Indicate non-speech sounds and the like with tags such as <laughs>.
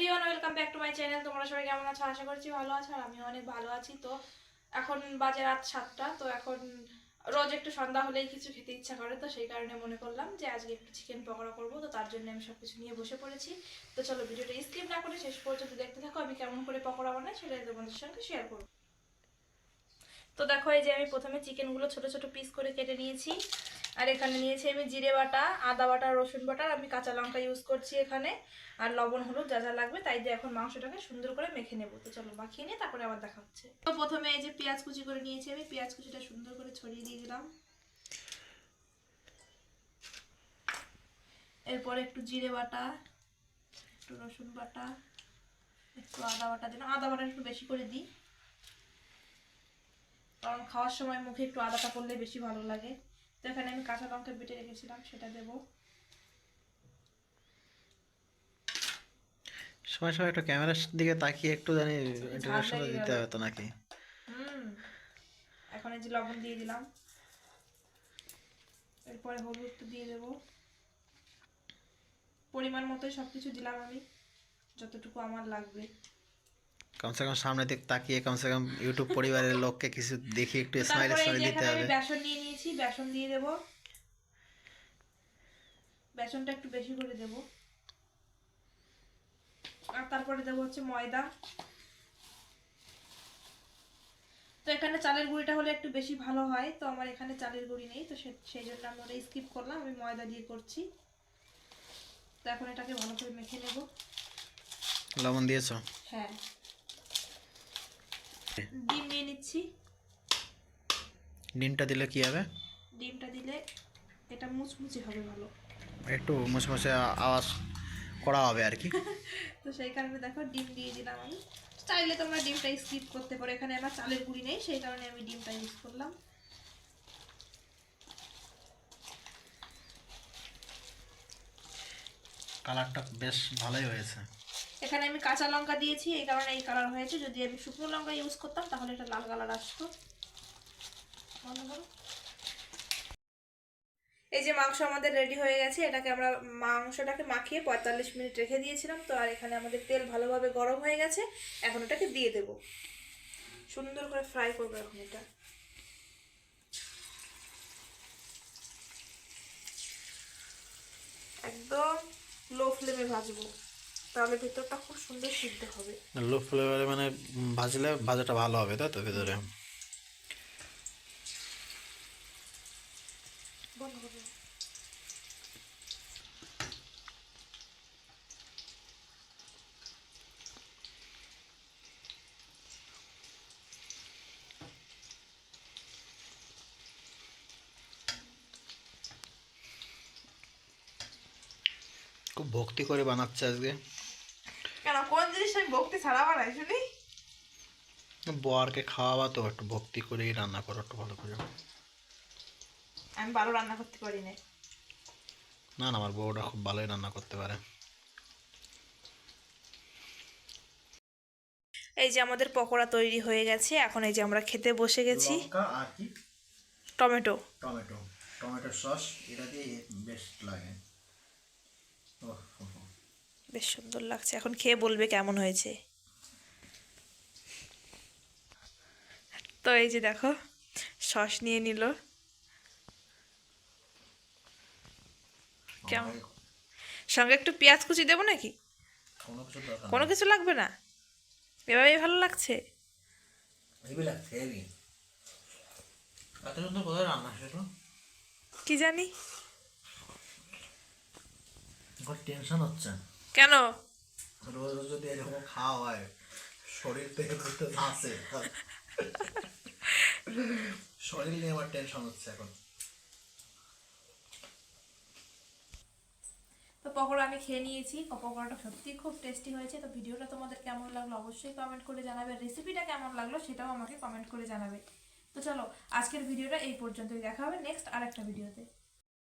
Everyone welcome back to my channel তোমরা সবাই কেমন আছো? আশা করছি ভালো আছো আর আমিও অনেক ভালো আছি। তো এখন বাজে রাত সাতটা, তো এখন রোজ একটু সন্ধ্যা হলেই কিছু খেতে ইচ্ছা করে, তো সেই কারণে মনে করলাম যে আজকে একটু চিকেন পকোড়া করব, তো তার জন্য আমি সব কিছু নিয়ে বসে পড়েছি। তো চলো ভিডিওটা স্কিপ না করে শেষ পর্যন্ত দেখতে থাকো, আমি কেমন করে পকোড়া বানাই সেটা তোমাদের সঙ্গে শেয়ার করব। তো দেখো এই যে আমি প্রথমে চিকেনগুলো ছোট ছোট পিস করে কেটে নিয়েছি। আর এখানে নিয়েছি আমি জিরে বাটা, আদা বাটা, রসুন বাটা আমি কাঁচা লঙ্কা ইউজ করছি এখানে। আর লবণ, হলুদ যা যা লাগবে, তাই দিয়ে এখন মাংসটাকে সুন্দর করে মেখে নেব। তো চলো মাখিয়ে নিয়ে তারপরে আবার দেখা হচ্ছে। তো প্রথমে এই যে পেঁয়াজ কুচি করে নিয়েছি আমি, পেঁয়াজ কুচিটা সুন্দর করে ছড়িয়ে দিয়ে দিলাম। এরপরে একটু জিরে বাটা, একটু রসুন বাটা, একটু আদা বাটা দিলাম আদা বাটা একটু বেশি করে দিই। কারণ খাওয়ার সময় মুখে একটু আদাটা পড়লে বেশি ভালো লাগে। তো এখানে আমি কাঁচা লঙ্কা বেটে রেখেছিলাম সেটা দেবো। সময় সময় একটু ক্যামেরার দিকে তাকিয়ে একটু জানি ইন্টারনেশনাল দিতে হবে তো নাকি? হুম এখন এই যে লবণ দিয়ে দিলাম। এরপরে হলুদ দিয়ে দেবো। পরিমাণ মতোই সব কিছু দিলাম আমি যতটুকু আমার লাগবে। কমসে কম সামনে দিক তাকিয়ে কমসে কম ইউটিউব পরিবারের লোককে কিছু দেখি একটু স্মাইল স্মাইল দিতে হবে। বেসন নিয়ে নিয়েছি বেসন দিয়ে দেব। বেসনটা একটু বেশি করে দেব। আর তারপরে দেবো হচ্ছে ময়দা। তো এখানে চালের গুঁড়িটা হলে একটু বেশি ভালো হয় তো আমার এখানে চালের গুঁড়ি নেই তো সেই জন্য আমি ওটা স্কিপ করলাম আমি ময়দা দিয়ে করছি। তো এখন এটাকে ভালো করে মেখে নেব। লবণ দিয়েছ হ্যাঁ ডিম নিয়ে নিচ্ছি ডিমটা দিলে কি হবে? ডিমটা দিলে এটা মুচমুচে হবে ভালো। একটু মুসমুসে আওয়াজ করা হবে আর কি। <laughs> তো সেই কারণে দেখো ডিম দিয়ে দিলাম আমি। চাইলে তোমরা ডিমটা স্কিপ করতে পারো এখানে আমার চালের গুঁড়ি নেই সেই কারণে আমি ডিমটা ইউজ করলাম। কালারটা বেশ ভালোই হয়েছে। এখানে আমি কাঁচা লঙ্কা দিয়েছি এই কারণে এই কালার হয়েছে। যদি আমি শুকনো লঙ্কা ইউজ করতাম তাহলে এটা লাল কালার আসতো। এই যে মাংস আমাদের রেডি হয়ে গেছে, এটাকে আমরা মাংসটাকে মাখিয়ে পঁয়তাল্লিশ মিনিট রেখে দিয়েছিলাম, তো আর এখানে আমাদের তেল ভালোভাবে গরম হয়ে গেছে, এখন এটাকে দিয়ে দেব। সুন্দর করে ফ্রাই করব এখন এটা। একদম লো ফ্লেমে ভাজবো, তাহলে ভেতরটা খুব সুন্দর সিদ্ধ হবে। লো ফ্লেমে মানে ভাজলে ভাজাটা ভালো হবে, তাই তো ভেতরে বন্ধ করব খুব ভক্তি করে বানাচ্ছে আজকে। কেন কোন জিনিস আমি ভক্তি ছাড়া বানাই শুনি? বরকে খাওয়াবা তো একটু ভক্তি করেই রান্না করো একটু ভালো করে। আমি ভালো রান্না করতে পারি না। না না আমার বউটা খুব ভালোই রান্না করতে পারে। এই যে আমাদের পকোড়া তৈরি হয়ে গেছে এখন এই যে আমরা খেতে বসে গেছি। লঙ্কা আর কি? টমেটো। টমেটো। টমেটো সস এটা দিয়ে বেস্ট লাগে। বেশ সুন্দর লাগছে। এখন খেয়ে বলবে কেমন হয়েছে। তো এই যে দেখো সস নিয়ে নিল। কেমন? সঙ্গে একটু পেঁয়াজ কুচি দেবো নাকি? কোনো কিছু লাগবে না? এভাবেই ভালো লাগছে? কি জানি। টেনশন হচ্ছে। কেন? রোজ রোজ যদি এরকম খাওয়া হয় শরীর থেকে বুঝতে আছে <laughs> শরীর নিয়ে আমার টেনশন হচ্ছে এখন। তো পকোড়া আমি খেয়ে নিয়েছি। ও পকোড়াটা সত্যিই খুব টেস্টি হয়েছে। তো ভিডিওটা তোমাদের কেমন লাগল অবশ্যই কমেন্ট করে জানাবে। রেসিপিটা কেমন লাগল সেটাও আমাকে কমেন্ট করে জানাবে। তো চলো, আজকের ভিডিওটা এই পর্যন্তই। দেখা হবে নেক্সট আর একটা ভিডিওতে।